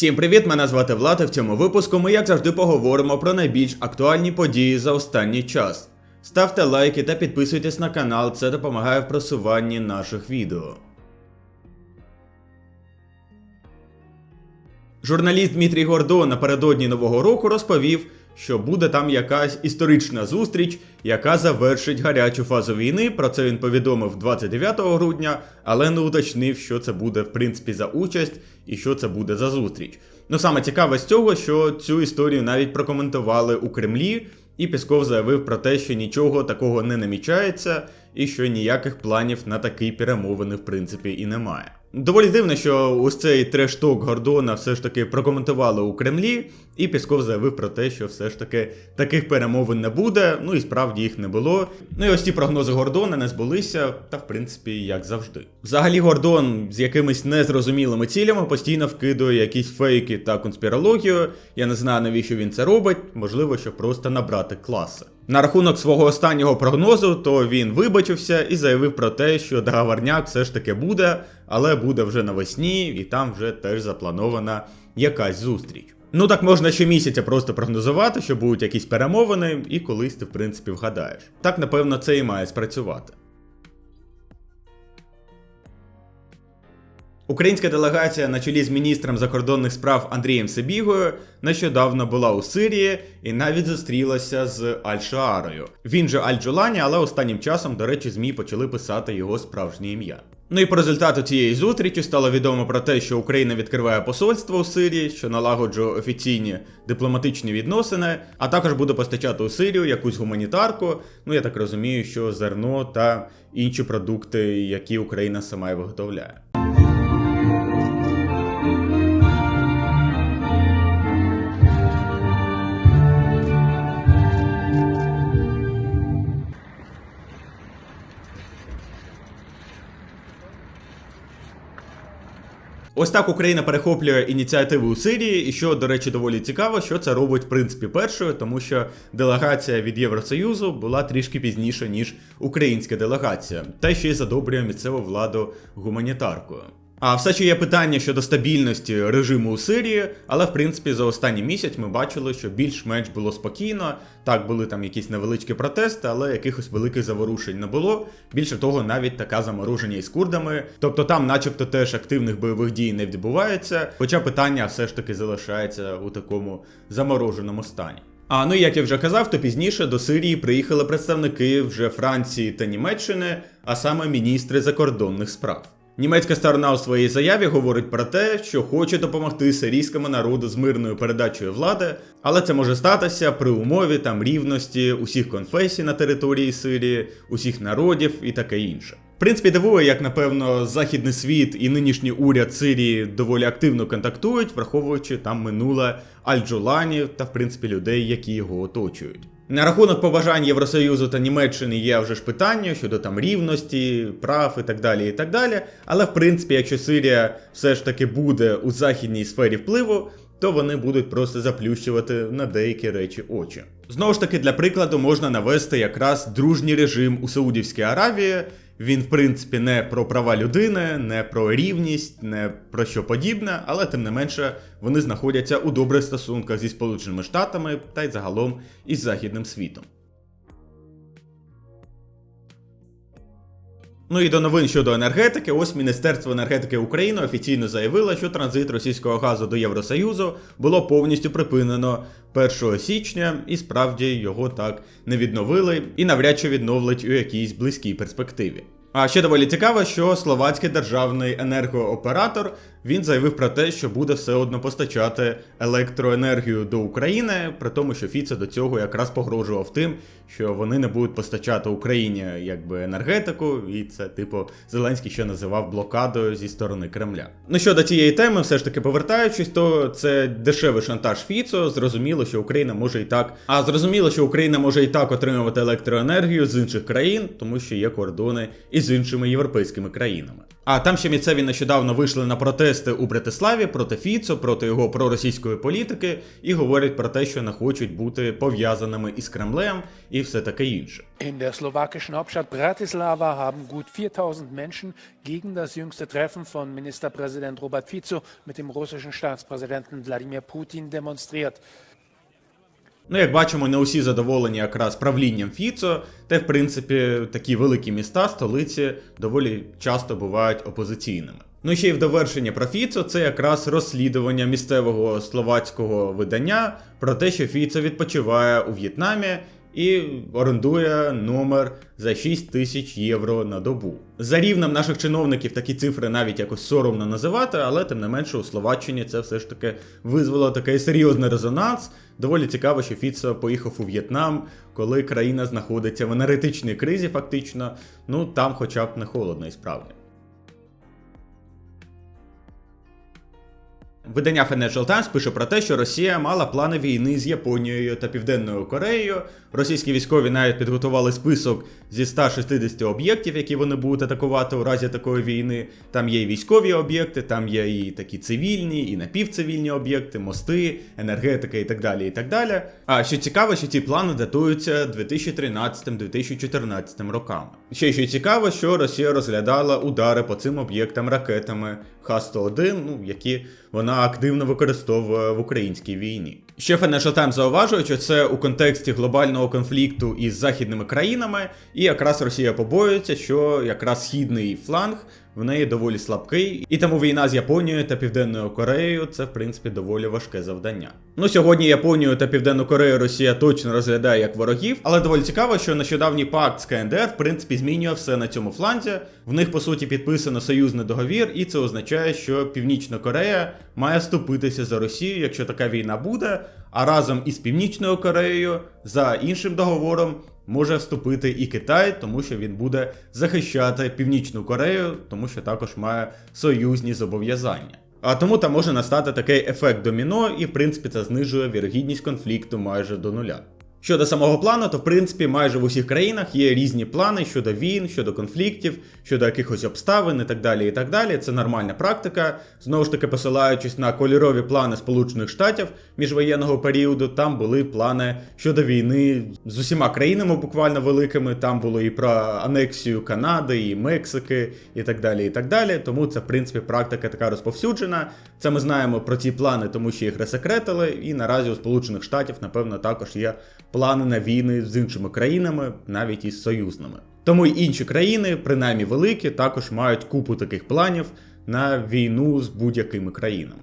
Всім привіт! Мене звати Влад, і в цьому випуску ми, як завжди, поговоримо про найбільш актуальні події за останній час. Ставте лайки та підписуйтесь на канал, це допомагає в просуванні наших відео. Журналіст Дмитрій Гордо напередодні Нового року розповів, що буде там якась історична зустріч, яка завершить гарячу фазу війни. Про це він повідомив 29 грудня, але не уточнив, що це буде в принципі за участь і що це буде за зустріч. Ну саме цікаве з цього, що цю історію навіть прокоментували у Кремлі, і Пісков заявив про те, що нічого такого не намічається, і що ніяких планів на такі перемовини в принципі і немає. Доволі дивно, що ось цей трешток Гордона все ж таки прокоментували у Кремлі, і Пісков заявив про те, що все ж таки таких перемовин не буде. Ну і справді їх не було. Ну і ось ці прогнози Гордона не збулися, та в принципі, як завжди. Взагалі, Гордон з якимись незрозумілими цілями постійно вкидує якісь фейки та конспірологію. Я не знаю, навіщо він це робить, можливо, щоб просто набрати класи. На рахунок свого останнього прогнозу, то він вибачився і заявив про те, що договорняк все ж таки буде, але буде вже навесні, і там вже теж запланована якась зустріч. Ну так можна щомісяця просто прогнозувати, що будуть якісь перемовини, і колись ти в принципі вгадаєш. Так напевно це і має спрацювати. Українська делегація на чолі з міністром закордонних справ Андрієм Себігою нещодавно була у Сирії і навіть зустрілася з Аль-Шаарою. Він же Аль-Джолані, але останнім часом, до речі, ЗМІ почали писати його справжнє ім'я. Ну і по результату цієї зустрічі стало відомо про те, що Україна відкриває посольство у Сирії, що налагоджує офіційні дипломатичні відносини, а також буде постачати у Сирію якусь гуманітарку. Ну я так розумію, що зерно та інші продукти, які Україна сама й виготовляє. Ось так Україна перехоплює ініціативу у Сирії, і що, до речі, доволі цікаво, що це робить в принципі першою, тому що делегація від Євросоюзу була трішки пізніше, ніж українська делегація, та ще й задобрює місцеву владу гуманітаркою. А все ще є питання щодо стабільності режиму у Сирії, але в принципі за останній місяць ми бачили, що більш-менш було спокійно. Так, були там якісь невеличкі протести, але якихось великих заворушень не було. Більше того, навіть така замороження із курдами. Тобто там, начебто, теж активних бойових дій не відбувається. Хоча питання все ж таки залишається у такому замороженому стані. А ну як я вже казав, то пізніше до Сирії приїхали представники вже Франції та Німеччини, а саме міністри закордонних справ. Німецька сторона у своїй заяві говорить про те, що хоче допомогти сирійському народу з мирною передачею влади, але це може статися при умові там рівності усіх конфесій на території Сирії, усіх народів і таке інше. В принципі, дивує, як напевно західний світ і нинішній уряд Сирії доволі активно контактують, враховуючи там минуле Аль-Джолані та в принципі людей, які його оточують. На рахунок побажань Євросоюзу та Німеччини є вже ж питання щодо там рівності, прав і так далі. і так далі. Але в принципі, якщо Сирія все ж таки буде у західній сфері впливу, то вони будуть просто заплющувати на деякі речі очі. Знову ж таки, для прикладу можна навести якраз дружній режим у Саудівській Аравії. Він, в принципі, не про права людини, не про рівність, не про що подібне, але тим не менше вони знаходяться у добрих стосунках зі Сполученими Штатами та й загалом із західним світом. Ну і до новин щодо енергетики, ось Міністерство енергетики України офіційно заявило, що транзит російського газу до Євросоюзу було повністю припинено 1 січня, і справді його так не відновили і навряд чи відновлять у якійсь близькій перспективі. А ще доволі цікаво, що словацький державний енергооператор він заявив про те, що буде все одно постачати електроенергію до України, при тому, що Фіце до цього якраз погрожував тим, що вони не будуть постачати Україні якби енергетику, і це, типу, Зеленський ще називав блокадою зі сторони Кремля. Ну щодо цієї теми, все ж таки повертаючись, то це дешевий шантаж Фіцо. Зрозуміло, що Україна може і так. А зрозуміло, що Україна може і так отримувати електроенергію з інших країн, тому що є кордони із іншими європейськими країнами. А там ще місцеві нещодавно вийшли на протест протести у Братиславі проти Фіцо, проти його проросійської політики, і говорять про те, що не хочуть бути пов'язаними із Кремлем і все таке інше. In der slowakischen Hauptstadt Bratislava haben gut 4000 Menschen gegen das jüngste Treffen von Ministerpräsident Robert Fico mit dem russischen Staatspräsidenten Wladimir Putin demonstriert. Ну, як бачимо, не усі задоволені якраз правлінням Фіцо, та в принципі такі великі міста, столиці доволі часто бувають опозиційними. Ну ще й в довершення про Фіцо це якраз розслідування місцевого словацького видання про те, що Фіцо відпочиває у В'єтнамі і орендує номер за 6 тисяч євро на добу. За рівнем наших чиновників такі цифри навіть якось соромно називати, але тим не менше у Словаччині це все ж таки визвело такий серйозний резонанс. Доволі цікаво, що Фіцо поїхав у В'єтнам, коли країна знаходиться в енергетичній кризі, фактично. Ну там хоча б не холодно і справді. Видання Financial Times пише про те, що Росія мала плани війни з Японією та Південною Кореєю. Російські військові навіть підготували список зі 160 об'єктів, які вони будуть атакувати у разі такої війни. Там є і військові об'єкти, там є і такі цивільні, і напівцивільні об'єкти, мости, енергетика і так далі. і так далі. А що цікаво, що ці плани датуються 2013-2014 роками. Ще що цікаво, що Росія розглядала удари по цим об'єктам ракетами Х-101, ну які вона активно використовує в українській війні. Ще Financial Times зауважує, що це у контексті глобального конфлікту із західними країнами, і якраз Росія побоюється, що якраз східний фланг в неї доволі слабкий, і тому війна з Японією та Південною Кореєю це в принципі доволі важке завдання. Ну сьогодні Японію та Південну Корею Росія точно розглядає як ворогів, але доволі цікаво, що нещодавній пакт з КНДР в принципі змінює все на цьому фланзі. В них по суті підписано союзний договір, і це означає, що Північна Корея має вступитися за Росію, якщо така війна буде. А разом із Північною Кореєю за іншим договором може вступити і Китай, тому що він буде захищати Північну Корею, тому що також має союзні зобов'язання. А тому там може настати такий ефект доміно, і в принципі це знижує вірогідність конфлікту майже до нуля. Щодо самого плану, то в принципі майже в усіх країнах є різні плани щодо війн, щодо конфліктів, щодо якихось обставин і так далі. і так далі. Це нормальна практика. Знову ж таки, посилаючись на кольорові плани Сполучених Штатів міжвоєнного періоду, там були плани щодо війни з усіма країнами, буквально великими. Там було і про анексію Канади, і Мексики, і так далі. і так далі. Тому це, в принципі, практика така розповсюджена. Це ми знаємо про ці плани, тому що їх ресекретили, і наразі у Сполучених Штатів, напевно, також є плани на війни з іншими країнами, навіть із союзними. Тому й інші країни, принаймні великі, також мають купу таких планів на війну з будь-якими країнами.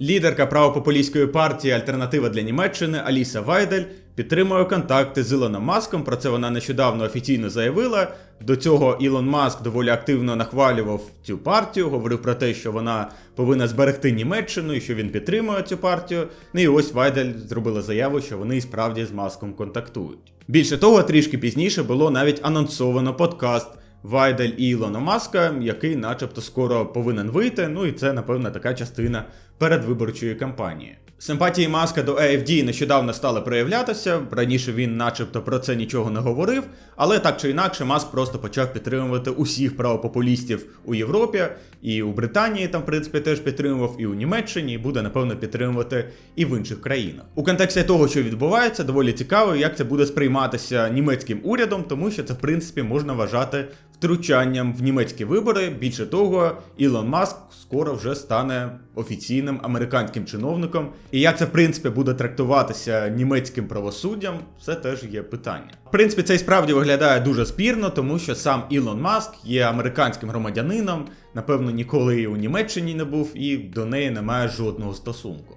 Лідерка правопопулістської партії Альтернатива для Німеччини Аліса Вайдель підтримує контакти з Ілоном Маском. Про це вона нещодавно офіційно заявила. До цього Ілон Маск доволі активно нахвалював цю партію, говорив про те, що вона повинна зберегти Німеччину і що він підтримує цю партію. Ну і ось Вайдель зробила заяву, що вони і справді з Маском контактують. Більше того, трішки пізніше було навіть анонсовано подкаст. Вайдель і Ілона Маска, який начебто скоро повинен вийти. Ну і це, напевно, така частина передвиборчої кампанії. Симпатії Маска до AFD нещодавно стали проявлятися. Раніше він, начебто, про це нічого не говорив, але так чи інакше, Маск просто почав підтримувати усіх правопопулістів у Європі, і у Британії там, в принципі, теж підтримував, і у Німеччині, і буде, напевно, підтримувати і в інших країнах. У контексті того, що відбувається, доволі цікаво, як це буде сприйматися німецьким урядом, тому що це, в принципі, можна вважати втручанням в німецькі вибори. Більше того, Ілон Маск скоро вже стане офіційним американським чиновником. І як це в принципі буде трактуватися німецьким правосуддям, це теж є питання. В принципі, це і справді виглядає дуже спірно, тому що сам Ілон Маск є американським громадянином, напевно, ніколи і у Німеччині не був, і до неї немає жодного стосунку.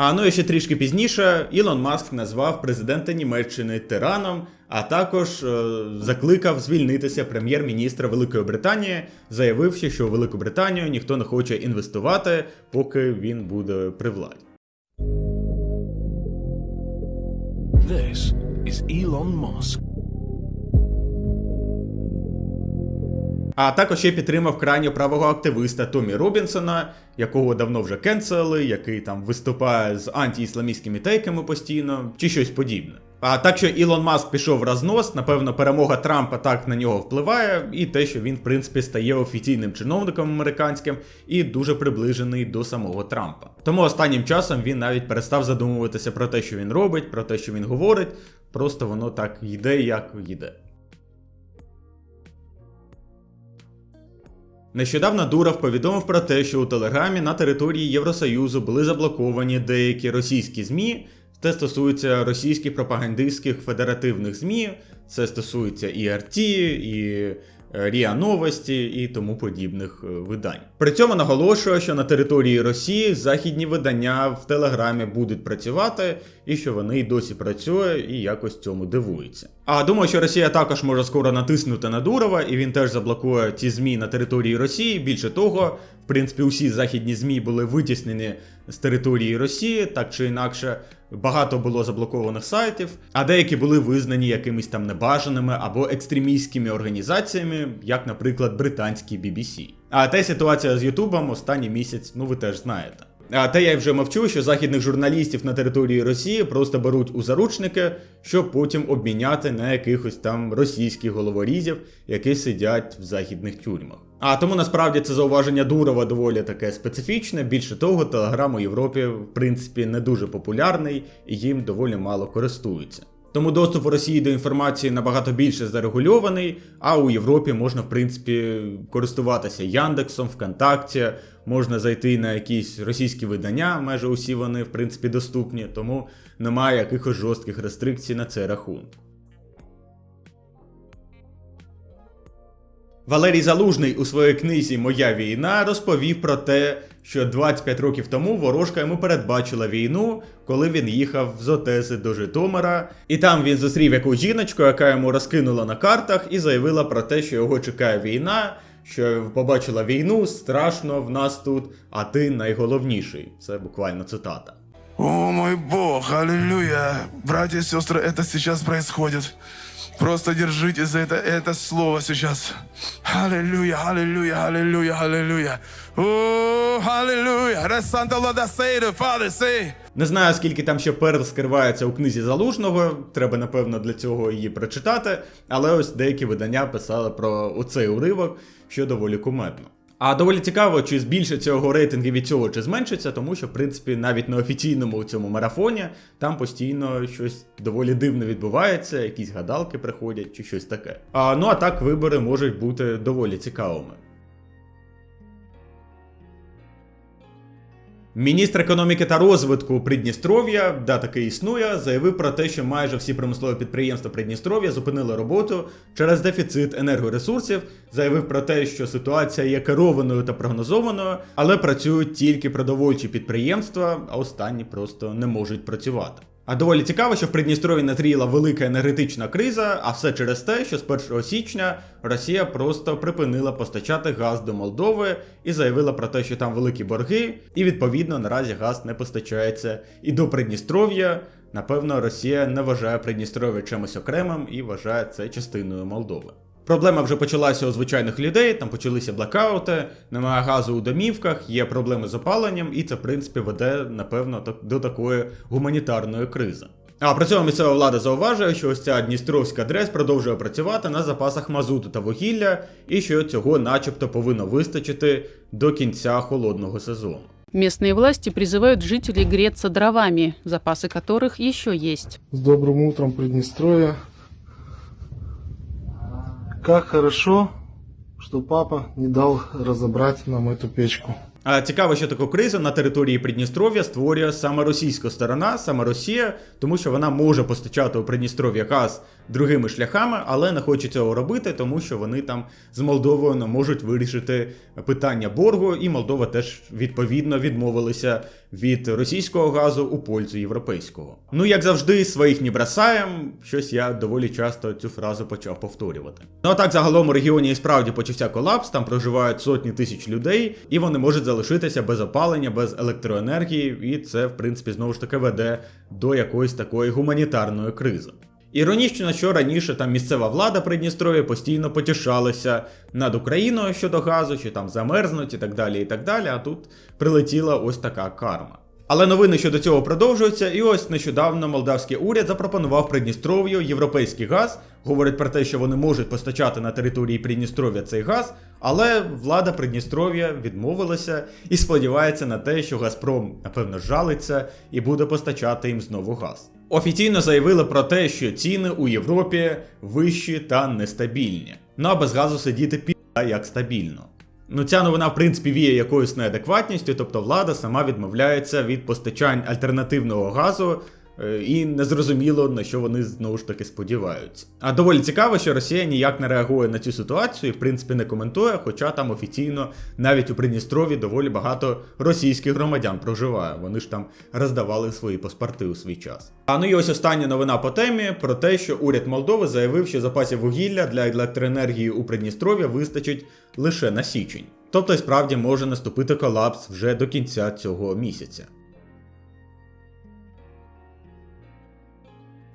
А ну і ще трішки пізніше Ілон Маск назвав президента Німеччини тираном, а також е, закликав звільнитися прем'єр-міністра Великої Британії, заявивши, що у Велику Британію ніхто не хоче інвестувати, поки він буде при владі. This is Elon Musk. А також ще підтримав крайньо правого активиста Томі Робінсона, якого давно вже кенселили, який там виступає з антиісламістськими тейками постійно, чи щось подібне. А так, що Ілон Маск пішов в рознос, напевно, перемога Трампа так на нього впливає, і те, що він, в принципі, стає офіційним чиновником американським і дуже приближений до самого Трампа. Тому останнім часом він навіть перестав задумуватися про те, що він робить, про те, що він говорить. Просто воно так йде, як йде. Нещодавно Дуров повідомив про те, що у Телеграмі на території Євросоюзу були заблоковані деякі російські ЗМІ. Це стосується російських пропагандистських федеративних ЗМІ, це стосується і РТ, і РІА Новості і тому подібних е, видань. При цьому наголошую, що на території Росії західні видання в Телеграмі будуть працювати, і що вони й досі працює і якось цьому дивуються. А думаю, що Росія також може скоро натиснути на Дурова, і він теж заблокує ці ЗМІ на території Росії. Більше того, принципі, усі західні ЗМІ були витіснені з території Росії, так чи інакше. Багато було заблокованих сайтів, а деякі були визнані якимись там небажаними або екстремістськими організаціями, як, наприклад, британський BBC. А та ситуація з Ютубом останній місяць, ну ви теж знаєте. А те я вже мовчу, що західних журналістів на території Росії просто беруть у заручники, щоб потім обміняти на якихось там російських головорізів, які сидять в західних тюрмах. А тому насправді це зауваження Дурова доволі таке специфічне. Більше того, Телеграм у Європі в принципі не дуже популярний і їм доволі мало користуються. Тому доступ у Росії до інформації набагато більше зарегульований, а у Європі можна, в принципі, користуватися Яндексом, ВКонтакті, можна зайти на якісь російські видання, майже усі вони, в принципі, доступні, тому немає якихось жорстких рестрикцій на цей рахунок. Валерій Залужний у своїй книзі Моя війна розповів про те, що 25 років тому ворожка йому передбачила війну, коли він їхав з Отеси до Житомира, і там він зустрів якусь жіночку, яка йому розкинула на картах і заявила про те, що його чекає війна, що побачила війну, страшно в нас тут, а ти найголовніший. Це буквально цитата. О мой бог, аллилуйя. Братья и сестры, это сейчас происходит. Просто держитесь за это, это слово сейчас. Аллилуйя, аллилуйя, аллилуйя, аллилуйя. О, аллилуйя. Ресанта лада say Father say. Не знаю, скільки там ще перл скривається у книзі залужного. Треба, напевно, для цього її прочитати. Але ось деякі видання писали про оцей уривок, що доволі кумедно. А доволі цікаво, чи збільшиться його рейтинги від цього, чи зменшиться, тому що, в принципі, навіть на офіційному цьому марафоні там постійно щось доволі дивне відбувається, якісь гадалки приходять чи щось таке. А, ну а так вибори можуть бути доволі цікавими. Міністр економіки та розвитку Придністров'я, да таки існує, заявив про те, що майже всі промислові підприємства Придністров'я зупинили роботу через дефіцит енергоресурсів. Заявив про те, що ситуація є керованою та прогнозованою, але працюють тільки продовольчі підприємства, а останні просто не можуть працювати. А доволі цікаво, що в Придністрові назріла велика енергетична криза, а все через те, що з 1 січня Росія просто припинила постачати газ до Молдови і заявила про те, що там великі борги, і відповідно наразі газ не постачається і до Придністров'я. Напевно, Росія не вважає Придністров'я чимось окремим і вважає це частиною Молдови. Проблема вже почалася у звичайних людей, там почалися блекаути, немає газу у домівках, є проблеми з опаленням, і це, в принципі, веде, напевно, так- до такої гуманітарної кризи. А при цьому місцева влада зауважує, що ось ця Дністровська дрес продовжує працювати на запасах мазуту та вугілля, і що цього начебто повинно вистачити до кінця холодного сезону. Местные власти призывают жителей греться дровами, запасы которых еще есть. С добрым утром, Приднестровье. Как хорошо, что папа не дал розібрати нам эту печку. А цікаво, що таку кризу на території Придністров'я створює саме російська сторона, саме Росія, тому що вона може постачати у Придністров'я газ другими шляхами, але не хоче цього робити, тому що вони там з Молдовою не можуть вирішити питання боргу, і Молдова теж відповідно відмовилися від російського газу у пользу європейського. Ну як завжди, своїх не бросаєм. Щось я доволі часто цю фразу почав повторювати. Ну а так загалом у регіоні і справді почався колапс, там проживають сотні тисяч людей, і вони можуть залишитися без опалення, без електроенергії, і це, в принципі, знову ж таки веде до якоїсь такої гуманітарної кризи. Іронічно, що раніше там місцева влада Придністров'я постійно потішалася над Україною щодо газу, що там замерзнуть і так далі, і так далі. А тут прилетіла ось така карма. Але новини щодо цього продовжуються, і ось нещодавно молдавський уряд запропонував Придністров'ю європейський газ. Говорить про те, що вони можуть постачати на території Придністров'я цей газ, але влада Придністров'я відмовилася і сподівається на те, що Газпром, напевно, жалиться і буде постачати їм знову газ. Офіційно заявили про те, що ціни у Європі вищі та нестабільні. Ну а без газу сидіти піда як стабільно. Ну, ця новина, в принципі, віє якоюсь неадекватністю, тобто влада сама відмовляється від постачань альтернативного газу, і незрозуміло, на що вони знову ж таки сподіваються. А доволі цікаво, що Росія ніяк не реагує на цю ситуацію і, в принципі, не коментує, хоча там офіційно навіть у Придністрові доволі багато російських громадян проживає. Вони ж там роздавали свої паспорти у свій час. А ну і ось остання новина по темі про те, що уряд Молдови заявив, що запасів вугілля для електроенергії у Придністров'я вистачить лише на січень. Тобто, справді може наступити колапс вже до кінця цього місяця.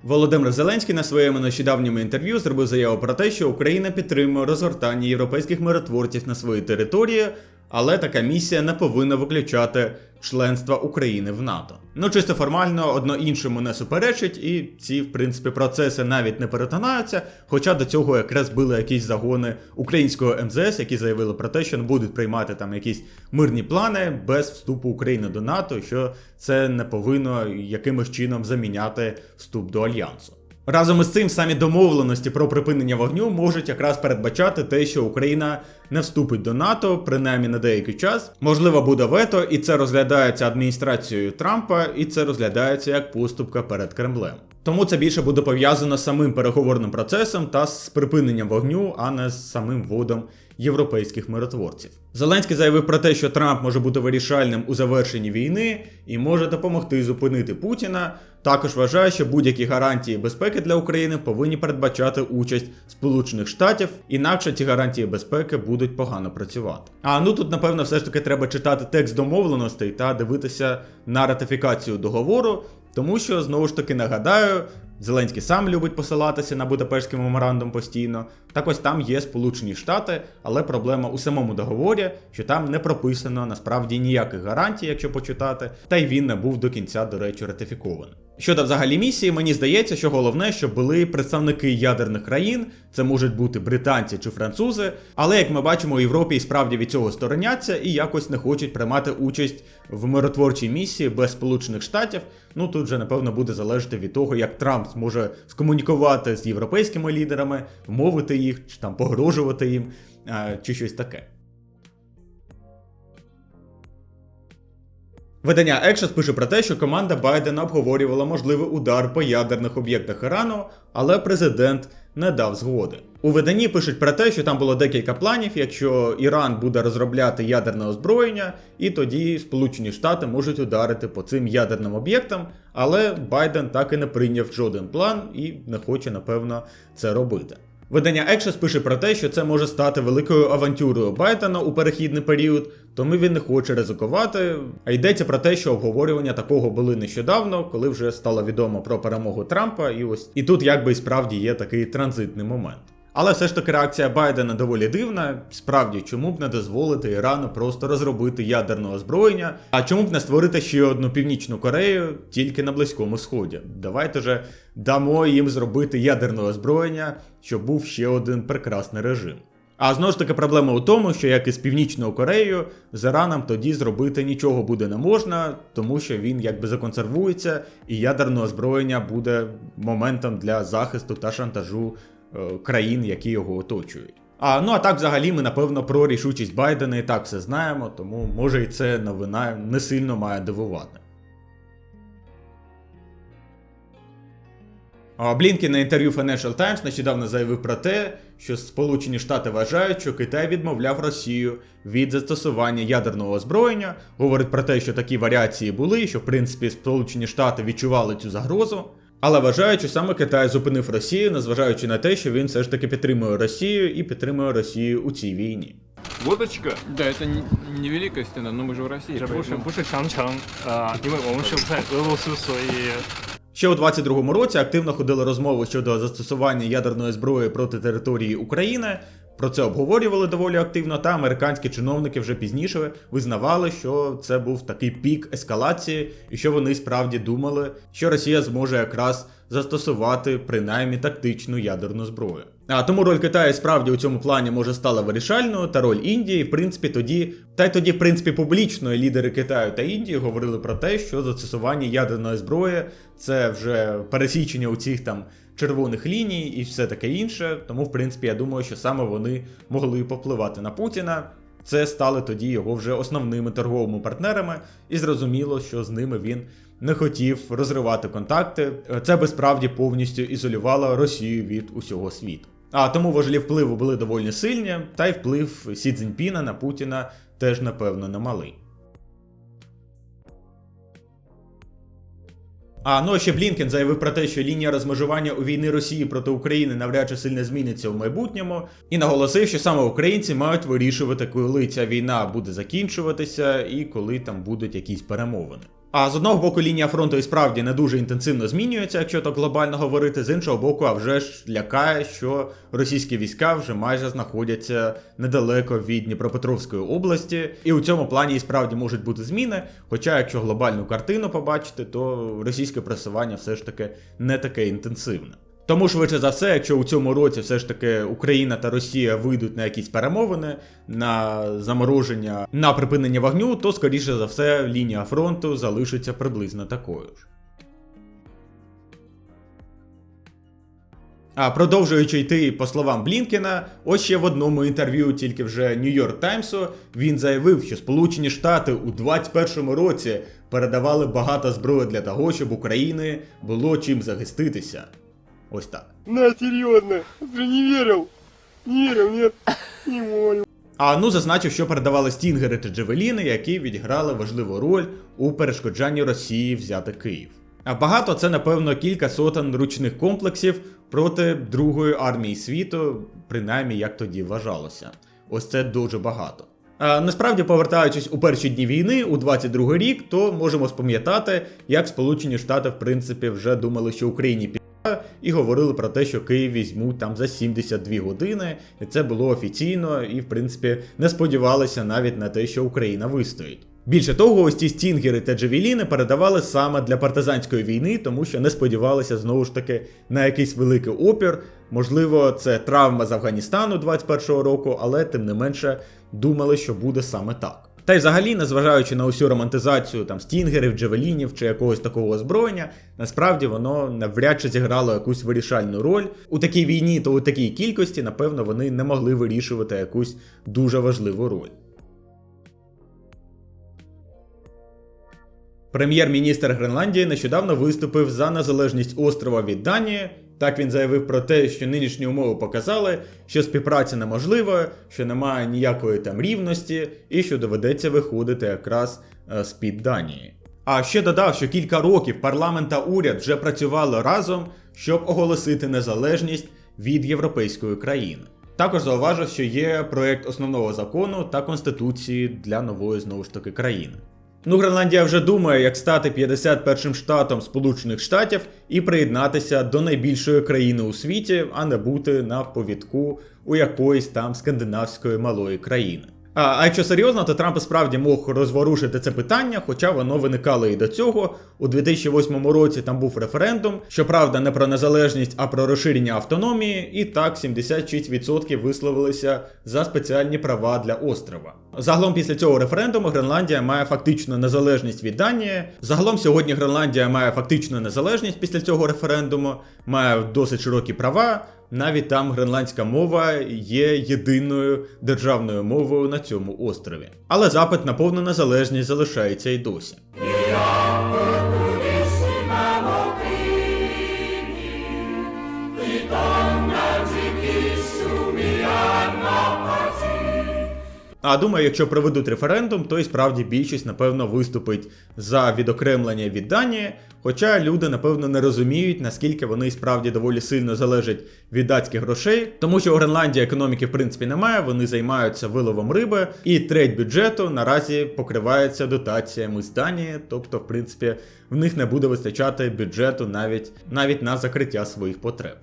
Володимир Зеленський на своєму нещодавньому інтерв'ю зробив заяву про те, що Україна підтримує розгортання європейських миротворців на своїй території, але така місія не повинна виключати членства України в НАТО. Ну чисто формально одно іншому не суперечить, і ці, в принципі, процеси навіть не перетинаються. Хоча до цього якраз були якісь загони українського МЗС, які заявили про те, що не будуть приймати там якісь мирні плани без вступу України до НАТО, що це не повинно якимось чином заміняти вступ до альянсу. Разом із цим самі домовленості про припинення вогню можуть якраз передбачати те, що Україна не вступить до НАТО, принаймні на деякий час. Можливо, буде вето, і це розглядається адміністрацією Трампа, і це розглядається як поступка перед Кремлем. Тому це більше буде пов'язано з самим переговорним процесом та з припиненням вогню, а не з самим вводом європейських миротворців. Зеленський заявив про те, що Трамп може бути вирішальним у завершенні війни і може допомогти зупинити Путіна. Також вважає, що будь-які гарантії безпеки для України повинні передбачати участь Сполучених Штатів, інакше ці гарантії безпеки будуть погано працювати. А ну тут, напевно, все ж таки треба читати текст домовленостей та дивитися на ратифікацію договору, тому що знову ж таки нагадаю. Зеленський сам любить посилатися на Будапештський меморандум постійно. Так ось там є Сполучені Штати, але проблема у самому договорі, що там не прописано насправді ніяких гарантій, якщо почитати, та й він не був до кінця, до речі, ратифікований. Щодо взагалі місії, мені здається, що головне, щоб були представники ядерних країн, це можуть бути британці чи французи, але як ми бачимо, у Європі і справді від цього стороняться і якось не хочуть приймати участь в миротворчій місії без Сполучених Штатів. Ну тут же напевно буде залежати від того, як Трамп зможе скомунікувати з європейськими лідерами, вмовити їх, чи там погрожувати їм, чи щось таке. Видання Екшес пише про те, що команда Байдена обговорювала можливий удар по ядерних об'єктах Ірану, але президент не дав згоди. У виданні пишуть про те, що там було декілька планів, якщо Іран буде розробляти ядерне озброєння, і тоді Сполучені Штати можуть ударити по цим ядерним об'єктам, але Байден так і не прийняв жоден план і не хоче, напевно, це робити. Видання Екшес пише про те, що це може стати великою авантюрою Байдена у перехідний період, тому він не хоче ризикувати. А йдеться про те, що обговорювання такого були нещодавно, коли вже стало відомо про перемогу Трампа, і ось і тут якби і справді є такий транзитний момент. Але все ж таки реакція Байдена доволі дивна. Справді, чому б не дозволити Ірану просто розробити ядерне озброєння, а чому б не створити ще одну північну Корею тільки на Близькому Сході? Давайте же дамо їм зробити ядерне озброєння, щоб був ще один прекрасний режим. А знову ж таки проблема у тому, що як і з Північною Кореєю, з Іраном тоді зробити нічого буде не можна, тому що він якби законсервується, і ядерне озброєння буде моментом для захисту та шантажу е, країн, які його оточують. А ну а так, взагалі, ми напевно про рішучість Байдена і так все знаємо, тому може і це новина не сильно має дивувати. А Блінкен на інтерв'ю Financial Times нещодавно заявив про те, що Сполучені Штати вважають, що Китай відмовляв Росію від застосування ядерного озброєння. Говорить про те, що такі варіації були, що в принципі Сполучені Штати відчували цю загрозу. Але вважають, що саме Китай зупинив Росію, незважаючи на те, що він все ж таки підтримує Росію і підтримує Росію у цій війні. Водочка. Да, это не, не великая стена, но мы же в России. 这不是 поэтому- 不是强城啊、因为我们是在俄罗斯，所以 Ще у 22-му році активно ходили розмови щодо застосування ядерної зброї проти території України. про це обговорювали доволі активно, та американські чиновники вже пізніше визнавали, що це був такий пік ескалації, і що вони справді думали, що Росія зможе якраз застосувати принаймні тактичну ядерну зброю. А тому роль Китаю справді у цьому плані може стала вирішальною, та роль Індії, в принципі, тоді, та й тоді, в принципі, публічно лідери Китаю та Індії говорили про те, що застосування ядерної зброї це вже пересічення у цих там червоних ліній і все таке інше. Тому, в принципі, я думаю, що саме вони могли повпливати на Путіна. Це стали тоді його вже основними торговими партнерами, і зрозуміло, що з ними він не хотів розривати контакти. Це би справді повністю ізолювало Росію від усього світу. А тому важелі впливу були доволі сильні, та й вплив Сі Цзіньпіна на Путіна теж, напевно, немалий. А ну ще Блінкен заявив про те, що лінія розмежування у війни Росії проти України навряд чи сильно зміниться в майбутньому, і наголосив, що саме українці мають вирішувати, коли ця війна буде закінчуватися і коли там будуть якісь перемовини. А з одного боку, лінія фронту і справді не дуже інтенсивно змінюється, якщо так глобально говорити. З іншого боку, а вже ж лякає, що російські війська вже майже знаходяться недалеко від Дніпропетровської області, і у цьому плані і справді можуть бути зміни. Хоча, якщо глобальну картину побачити, то російське просування все ж таки не таке інтенсивне. Тому швидше за все, якщо у цьому році все ж таки Україна та Росія вийдуть на якісь перемовини, на замороження, на припинення вогню, то скоріше за все лінія фронту залишиться приблизно такою ж. А продовжуючи йти по словам Блінкена, ось ще в одному інтерв'ю, тільки вже Нью-Йорк Таймсу, він заявив, що Сполучені Штати у 2021 році передавали багато зброї для того, щоб України було чим захиститися. Ось так. На, серьезно, ты не верил? Не верил, нет? Не понял. А ну зазначив, що передавали стінгери та джевеліни, які відіграли важливу роль у перешкоджанні Росії взяти Київ. А багато це, напевно, кілька сотень ручних комплексів проти Другої армії світу, принаймні як тоді вважалося. Ось це дуже багато. А, насправді, повертаючись у перші дні війни, у 22 рік, то можемо спам'ятати, як Сполучені Штати, в принципі, вже думали, що Україні і говорили про те, що Київ візьмуть там за 72 години, і це було офіційно, і в принципі не сподівалися навіть на те, що Україна вистоїть. Більше того, ось ці стінгери та джевеліни передавали саме для партизанської війни, тому що не сподівалися знову ж таки на якийсь великий опір. Можливо, це травма з Афганістану 21-го року, але тим не менше думали, що буде саме так. Та й взагалі, незважаючи на усю романтизацію там стінгерів, джевелінів чи якогось такого озброєння, насправді воно навряд чи зіграло якусь вирішальну роль. У такій війні, то у такій кількості, напевно, вони не могли вирішувати якусь дуже важливу роль. Прем'єр-міністр Гренландії нещодавно виступив за незалежність острова від Данії. Так він заявив про те, що нинішні умови показали, що співпраця неможлива, що немає ніякої там рівності, і що доведеться виходити якраз е, з-під Данії. А ще додав, що кілька років парламент та уряд вже працювали разом, щоб оголосити незалежність від європейської країни. Також зауважив, що є проект основного закону та конституції для нової знову ж таки країни. Ну, Гренландія вже думає, як стати 51-м штатом Сполучених Штатів і приєднатися до найбільшої країни у світі, а не бути на повідку у якоїсь там скандинавської малої країни. А, якщо серйозно, то Трамп справді мог розворушити це питання, хоча воно виникало і до цього. У 2008 році там був референдум, щоправда, не про незалежність, а про розширення автономії, і так 76% висловилися за спеціальні права для острова. Загалом після цього референдуму Гренландія має фактично незалежність від Данії. Загалом сьогодні Гренландія має фактичну незалежність після цього референдуму, має досить широкі права. Навіть там гренландська мова є єдиною державною мовою на цьому острові. Але запит на повну незалежність залишається й досі. А думаю, якщо проведуть референдум, то і справді більшість, напевно, виступить за відокремлення від Данії. Хоча люди, напевно, не розуміють, наскільки вони справді доволі сильно залежать від датських грошей, тому що у Гренландії економіки в принципі немає, вони займаються виловом риби, і треть бюджету наразі покривається дотаціями з Данії, тобто, в принципі, в них не буде вистачати бюджету навіть, навіть на закриття своїх потреб.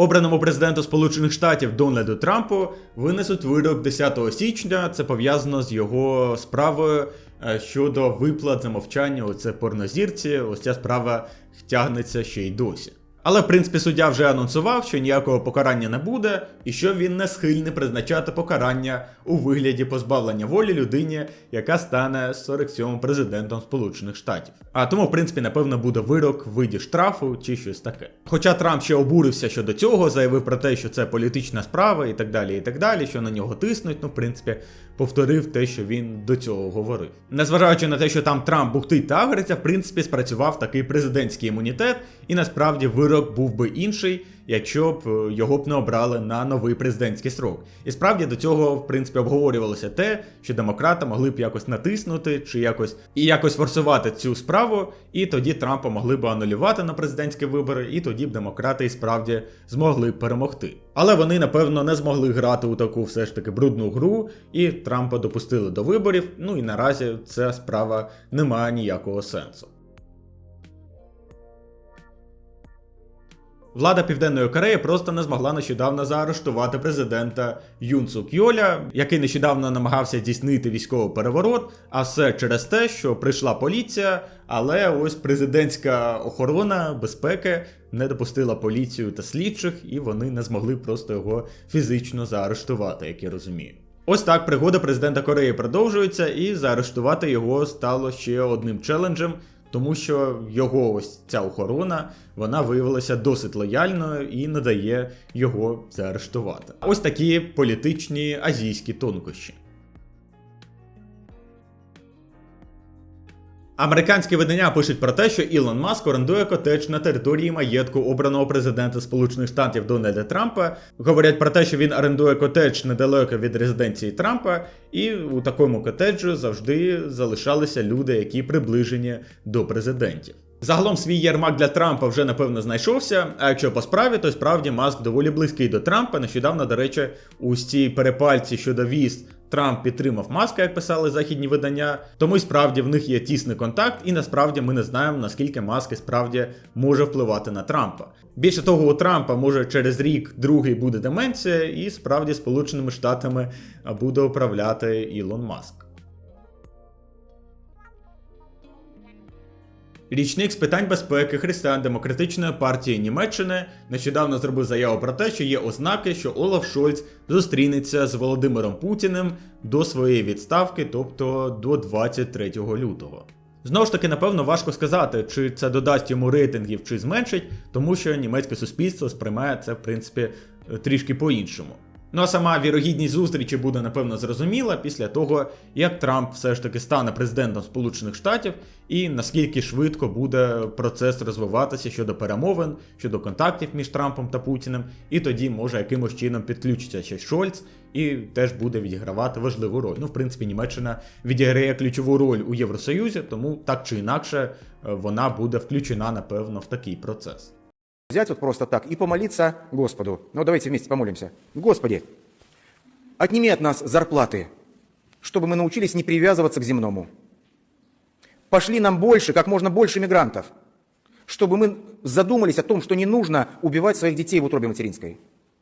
Обраному президенту Сполучених Штатів Дональду Трампу винесуть вирок 10 січня. Це пов'язано з його справою е, щодо виплат за мовчання. Оце порнозірці. Ось ця справа тягнеться ще й досі. Але в принципі суддя вже анонсував, що ніякого покарання не буде, і що він не схильний призначати покарання у вигляді позбавлення волі людині, яка стане 47-м президентом Сполучених Штатів. А тому, в принципі, напевно, буде вирок в виді штрафу чи щось таке. Хоча Трамп ще обурився щодо цього, заявив про те, що це політична справа і так далі, і так далі, що на нього тиснуть. Ну, в принципі, повторив те, що він до цього говорив. Незважаючи на те, що там Трамп бухтить та агриться, в принципі, спрацював такий президентський імунітет, і насправді вирок був би інший, якщо б е, його б не обрали на новий президентський срок. І справді до цього, в принципі, обговорювалося те, що демократи могли б якось натиснути чи якось і якось форсувати цю справу, і тоді Трампа могли б анулювати на президентські вибори, і тоді б демократи і справді змогли б перемогти. Але вони, напевно, не змогли грати у таку все ж таки брудну гру, і Трампа допустили до виборів. Ну і наразі ця справа не має ніякого сенсу. Влада Південної Кореї просто не змогла нещодавно заарештувати президента Юн Сук Йоля, який нещодавно намагався здійснити військовий переворот, а все через те, що прийшла поліція, але ось президентська охорона безпеки не допустила поліцію та слідчих, і вони не змогли просто його фізично заарештувати, як я розумію. Ось так пригода президента Кореї продовжується, і заарештувати його стало ще одним челенджем, тому що його ось ця охорона вона виявилася досить лояльною і не дає його заарештувати. Ось такі політичні азійські тонкощі. Американські видання пишуть про те, що Ілон Маск орендує котедж на території маєтку обраного президента Сполучених Штатів Дональда Трампа. Говорять про те, що він орендує котедж недалеко від резиденції Трампа, і у такому котеджу завжди залишалися люди, які приближені до президентів. Загалом свій ярмак для Трампа вже напевно знайшовся. А якщо по справі, то справді Маск доволі близький до Трампа. Нещодавно, до речі, у цій перепальці щодо віз Трамп підтримав Маска, як писали західні видання. Тому й справді в них є тісний контакт, і насправді ми не знаємо, наскільки Маск справді може впливати на Трампа. Більше того, у Трампа може через рік другий буде деменція, і справді Сполученими Штатами буде управляти Ілон Маск. Річник з питань безпеки Християн-демократичної партії Німеччини нещодавно зробив заяву про те, що є ознаки, що Олаф Шольц зустрінеться з Володимиром Путіним до своєї відставки, тобто до 23 лютого. Знову ж таки, напевно, важко сказати, чи це додасть йому рейтингів, чи зменшить, тому що німецьке суспільство сприймає це, в принципі, трішки по-іншому. Ну а сама вірогідність зустрічі буде напевно зрозуміла після того, як Трамп все ж таки стане президентом Сполучених Штатів, і наскільки швидко буде процес розвиватися щодо перемовин, щодо контактів між Трампом та Путіним, і тоді може якимось чином підключиться ще Шольц і теж буде відігравати важливу роль. Ну, в принципі, Німеччина відіграє ключову роль у Євросоюзі, тому так чи інакше е, вона буде включена, напевно, в такий процес. Взять вот просто так и помолиться Господу. Ну, давайте вместе помолимся. Господи, отними от нас зарплаты, чтобы мы научились не привязываться к земному. Пошли нам больше, как можно больше мигрантов, чтобы мы задумались о том, что не нужно убивать своих детей в утробе материнской.